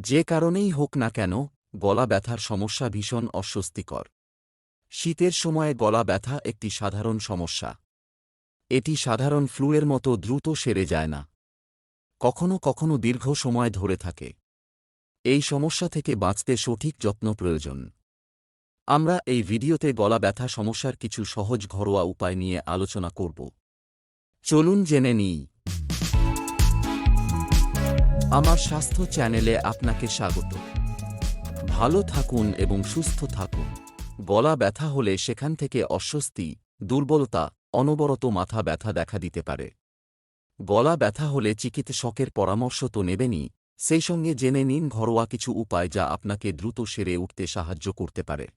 যে কারণেই হোক না কেন, গলা ব্যথার সমস্যা ভীষণ অস্বস্তিকর। শীতের সময়ে গলা ব্যথা একটি সাধারণ সমস্যা। এটি সাধারণ ফ্লুয়ের মতো দ্রুত সেরে যায় না। কখনো কখনো দীর্ঘ সময় ধরে থাকে। এই সমস্যা থেকে বাঁচতে সঠিক যত্ন প্রয়োজন। আমরা এই ভিডিওতে গলা ব্যথা সমস্যার কিছু সহজ ঘরোয়া উপায় নিয়ে আলোচনা করব। চলুন জেনে নিই। আমার স্বাস্থ্য চ্যানেলে আপনাকে স্বাগত। ভালো থাকুন এবং সুস্থ থাকুন। গলা ব্যথা হলে সেখান থেকে অস্বস্তি, দুর্বলতা, অনবরত মাথা ব্যথা দেখা দিতে পারে। গলা ব্যথা হলে চিকিৎসকের পরামর্শ তো নেবেনই, সেই সঙ্গে জেনে নিন ঘরোয়া কিছু উপায় যা আপনাকে দ্রুত সেরে উঠতে সাহায্য করতে পারে।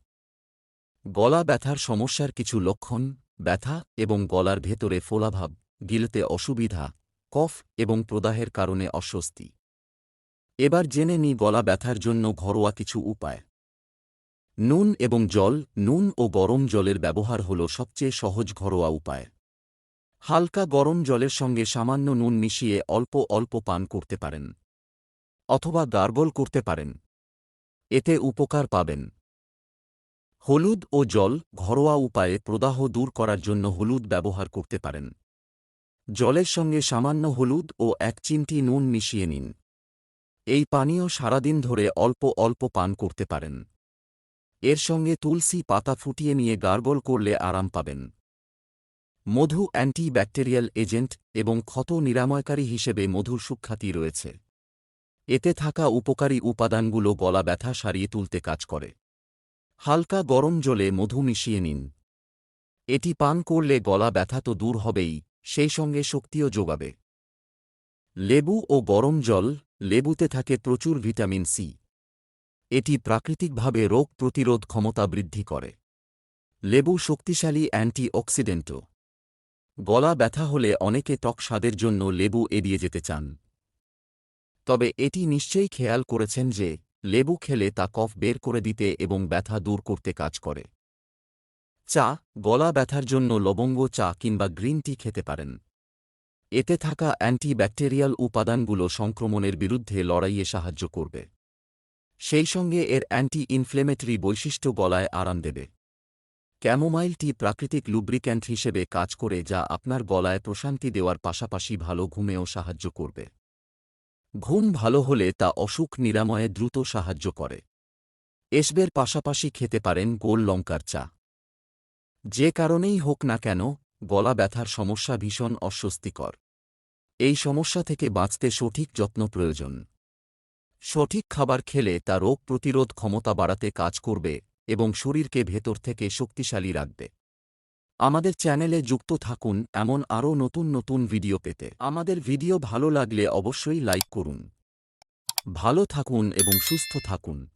গলা ব্যথার সমস্যার কিছু লক্ষণ, ব্যথা এবং গলার ভেতরে ফোলাভাব, গিলতে অসুবিধা, কফ এবং প্রদাহের কারণে অস্বস্তি। এবার জেনে নি গলা ব্যথার জন্য ঘরোয়া কিছু উপায়। নুন এবং জল, নুন ও গরম জলের ব্যবহার হল সবচেয়ে সহজ ঘরোয়া উপায়। হালকা গরম জলের সঙ্গে সামান্য নুন মিশিয়ে অল্প অল্প পান করতে পারেন। অথবা গার্গল করতে পারেন। এতে উপকার পাবেন। হলুদ ও জল ঘরোয়া উপায়ে প্রদাহ দূর করার জন্য হলুদ ব্যবহার করতে পারেন। জলের সঙ্গে সামান্য হলুদ ও এক চিমটি নুন মিশিয়ে নিন। এই পানীয় সারাদিন ধরে অল্প অল্প পান করতে পারেন। এর সঙ্গে তুলসী পাতা ফুটিয়ে নিয়ে গার্গল করলে আরাম পাবেন। মধু অ্যান্টিব্যাকটেরিয়াল এজেন্ট এবং ক্ষত নিরাময়কারী হিসেবে মধুর সুখ্যাতি রয়েছে। এতে থাকা উপকারী উপাদানগুলো গলা ব্যথা সারিয়ে তুলতে কাজ করে। হালকা গরম জলে মধু মিশিয়ে নিন। এটি পান করলে গলা ব্যথা তো দূর হবেই, সেই সঙ্গে শক্তিও যোগাবে। লেবু ও গরম জল লেবুতে থাকে প্রচুর ভিটামিন সি। এটি প্রাকৃতিকভাবে রোগ প্রতিরোধ ক্ষমতা বৃদ্ধি করে। লেবু শক্তিশালী অ্যান্টিঅক্সিডেন্টও। গলা ব্যথা হলে অনেকে ত্বক স্বাদের জন্য লেবু এড়িয়ে যেতে চান। তবে এটি নিশ্চয়ই খেয়াল করেছেন যে, লেবু খেলে তা কফ বের করে দিতে এবং ব্যথা দূর করতে কাজ করে। চা, গলা ব্যথার জন্য লবঙ্গ চা কিংবা গ্রিন টি খেতে পারেন। এতে থাকা অ্যান্টিব্যাকটেরিয়াল উপাদানগুলো সংক্রমণের বিরুদ্ধে লড়াইয়ে সাহায্য করবে। সেই সঙ্গে এর অ্যান্টি ইনফ্লেমেটরি বৈশিষ্ট্য গলায় আরাম দেবে। ক্যামোমাইল টি প্রাকৃতিক লুব্রিক্যান্ট হিসেবে কাজ করে যা আপনার গলায় প্রশান্তি দেওয়ার পাশাপাশি ভালো ঘুমেও সাহায্য করবে। ঘুম ভালো হলে তা অসুখ নিরাময়ে দ্রুত সাহায্য করে। এসবের পাশাপাশি খেতে পারেন গোল লঙ্কার চা। যে কারণেই হোক না কেন গলা ব্যথার সমস্যা ভীষণ অস্বস্তিকর। এই সমস্যা থেকে বাঁচতে সঠিক যত্ন প্রয়োজন। সঠিক খাবার খেলে তা রোগ প্রতিরোধ ক্ষমতা বাড়াতে কাজ করবে এবং শরীরকে ভেতর থেকে শক্তিশালী রাখবে। আমাদের চ্যানেলে যুক্ত থাকুন এমন আরও নতুন নতুন ভিডিও পেতে। আমাদের ভিডিও ভালো লাগলে অবশ্যই লাইক করুন। ভালো থাকুন এবং সুস্থ থাকুন।